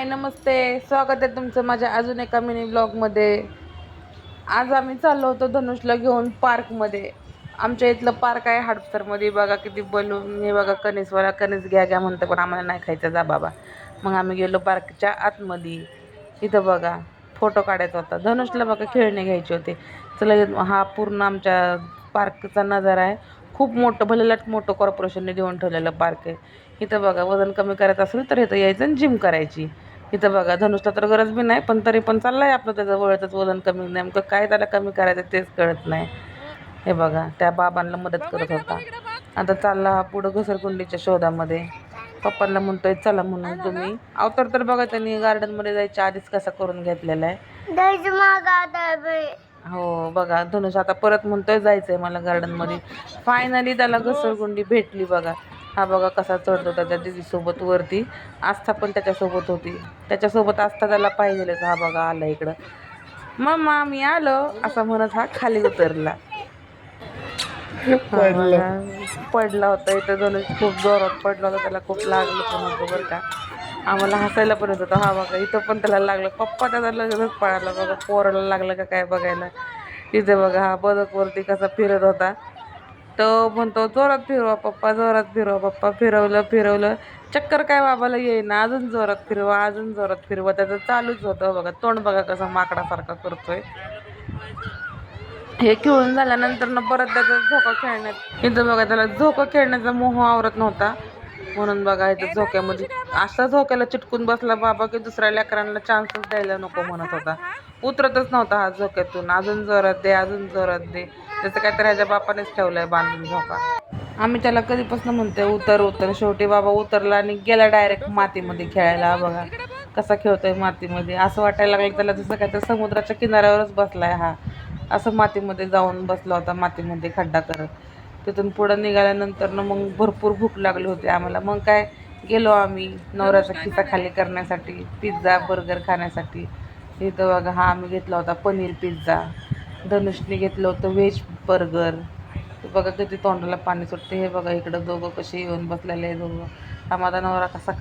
हाय नमस्ते. स्वागत आहे तुमचं माझ्या अजून एका मिनी ब्लॉगमध्ये आज आम्ही चाललो होतो धनुषला घेऊन पार्कमध्ये आमच्या इथलं पार्क आहे हडपसरमध्ये बघा किती बलून हे बघा कणीसवाला कणीस घ्या घ्या म्हणतं पण आम्हाला नाही खायचं जा बाबा. मग आम्ही गेलो पार्कच्या आतमध्ये. इथं बघा फोटो काढायचा होता. धनुषला बघा खेळणे घ्यायचे होते. चला हा पूर्ण आमच्या पार्कचा नजारा आहे. खूप मोठं भलेलाच मोठं कॉर्पोरेशनने देऊन ठेवलेलं पार्क आहे. इथं बघा वजन कमी करायचं असेल तर इथं यायचं आणि जिम करायची. इथं बघा धनुषला तर गरज बी नाही पण तरी पण चाललं आहे आपलं त्याचं वळतच वजन कमी. नेमकं काय त्याला कमी करायचं तेच कळत नाही. हे बघा त्या बाबांना मदत करत होता. आता चालला हा पुढं घसरकुंडीच्या शोधामध्ये. पप्पांना म्हणतोय चला म्हणून तुम्ही. अवतर तर बघा त्यांनी गार्डनमध्ये जायच्या आधीच कसा करून घेतलेला आहे. हो बघा धनुष आता परत म्हणतोय जायचंय मला गार्डनमध्ये फायनली त्याला घसरगुंडी भेटली बघा. हा बघा कसा चढतो त्याच्या दिदीसोबत वरती. आस्था पण त्याच्यासोबत होती. त्याच्यासोबत आस्था त्याला पाहिजे हा बघा आला इकडं. मम्मा मी आलो. असं म्हणत हा खाली उतरला. पडला. होता. इथं धनुष खूप जोरात पडला होता. त्याला खूप लागलं पण होतं बरं का. आम्हाला हसायला पण येत होतं. हा बघा इथं पण त्याला लागलं. पप्पा त्याचा लगेचच पळाला. बघा पोराला लागलं का काय बघायला. इथे बघा हा बदकवरती कसा फिरत होता. तो म्हणतो जोरात फिरवा पप्पा जोरात फिरवा पप्पा. फिरवलं फिरवलं. चक्कर काय बाबाला येईना अजून जोरात फिरवा अजून जोरात फिरवा. त्याचं चालूच होतं बघा. तोंड बघा कसं माकडासारखा करतोय. हे खेळून झाल्यानंतर ना परत त्याचा झोका खेळण्यात इथं बघा त्याला झोका खेळण्याचा मोह आवरत नव्हता. म्हणून बघा इथं झोक्यामध्ये असा झोक्याला चिटकून बसला बाबा की दुसऱ्या लेकरांना चान्सच द्यायला नको म्हणत होता. उतरतच नव्हता हा झोक्यातून. अजून जोरात दे अजून जोरात दे. त्याचं काहीतरी ह्याच्या बापानेच ठेवलंय बांधून झोका आम्ही त्याला कधीपासून म्हणतोय उतर उतर. शेवटी बाबा उतरला आणि गेला डायरेक्ट मातीमध्ये खेळायला. बघा कसा खेळतोय मातीमध्ये. असं वाटायला लागलं त्याला जसं काय तर समुद्राच्या किनाऱ्यावरच बसलाय हा. असं मातीमध्ये जाऊन बसला होता मातीमध्ये खड्डा करत. तिथून पुढं निघाल्यानंतर ना मग भरपूर भूक लागली होती आम्हाला. मग काय गेलो आम्ही नवऱ्याचा खिसा खाली करण्यासाठी पिझ्झा बर्गर खाण्यासाठी. इथं बघा हा आम्ही घेतला होता पनीर पिझ्झा. धनुषने घेतलं होतं व्हेज बर्गर. बघा किती तोंडाला पाणी सुटते. हे बघा इकडं दोघं कसे येऊन बसलेले आहे दोघं. हा माझा नवरा कसा